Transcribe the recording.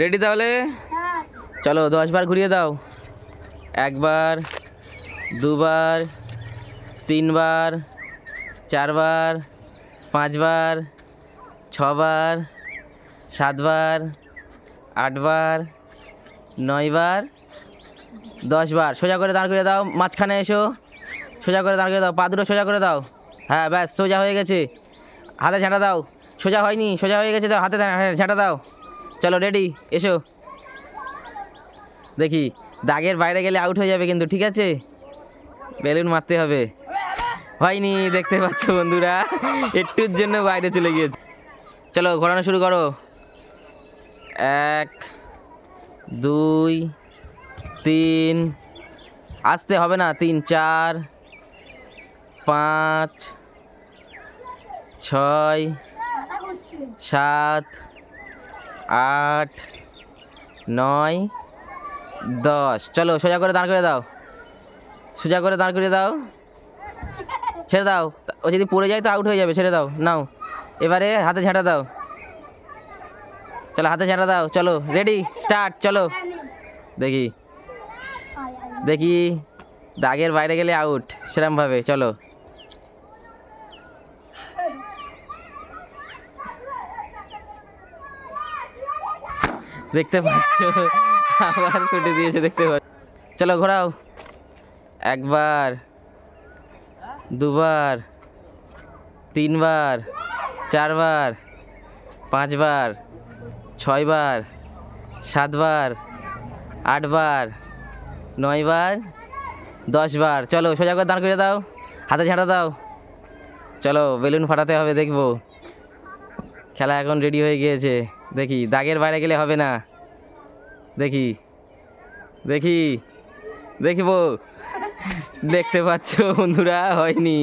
Ready তাহলে? চলো দশবার ঘুরিয়ে দাও। একবার, দুবার, তিনবার, চারবার, পাঁচবার, ছবার, সাতবার, আটবার, নয়বার, দশবার। সোজা করে দাঁড় করে দাও, মাঝখানে এসো। সোজা করে দাঁড় করে দাও, পা দুটো সোজা করে দাও। হ্যাঁ ব্যাস, সোজা হয়ে গেছে। হাতে ঝাঁটা দাও। সোজা হয়নি, সোজা হয়ে গেছে দাও হাতে ঝাঁটা দাও। চলো রেডি এসো। দেখি, দাগের বাইরে গেলে আউট হয়ে যাবে কিন্তু, ঠিক আছে? বেলুন মারতে হবে। হয়নি, দেখতে পাচ্ছ বন্ধুরা, একটুর জন্য বাইরে চলে গিয়েছে। চলো, ঘোরানো শুরু করো। এক, দুই, তিন, আসতে হবে না, তিন, চার, পাঁচ, ছয়, সাত আট, নয়, দশ। চলো, সোজা করে দাঁড় করে দাও। সোজা করে দাঁড় করে দাও। ছেড়ে দাও। ও যদি পড়ে যায় তো আউট হয়ে যাবে। ছেড়ে দাও। নাও। এবারে হাতে ঝাঁটা দাও। চলো, হাতে ঝাঁটা দাও। চলো রেডি স্টার্ট চলো। দেখি। দেখি। দাগের বাইরে গেলে আউট সেরমভাবে। চলো। দেখতে পাচ্ছ? আবার ছুটে দিয়েছে, দেখতে পাচ্ছ। চলো ঘোরাও। একবার, দুবার, তিনবার, চারবার, পাঁচবার, ছয়বার, সাতবার, আটবার, নয়বার, দশবার। চলো সোজা করে দাঁড় করে দাও, হাতে ঝাঁটা দাও। চলো, বেলুন ফাটাতে হবে, দেখব। খেলা এখন রেডি হয়ে গিয়েছে। দেখি দাগের বাইরে গেলে হবে না। দেখি দেখি দেখব দেখতে পাচ্ছ বন্ধুরা হয়নি।